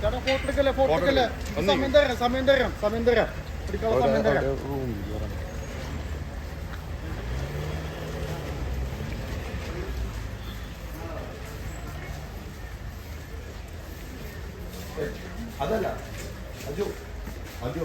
ചേട്ടാ ഫോട്ടോ എടുക്കല്ലേ ഫോട്ടോ എടുക്കല്ലേ? സമയം തരാം സമയം തരാം സമയം തരാം. എടുക്കാനുള്ള സമയം തരാം. അതല്ല അജു അജു.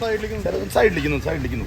സൈഡിലേക്ക് സൈഡിലേക്ക് സൈഡിലേക്ക്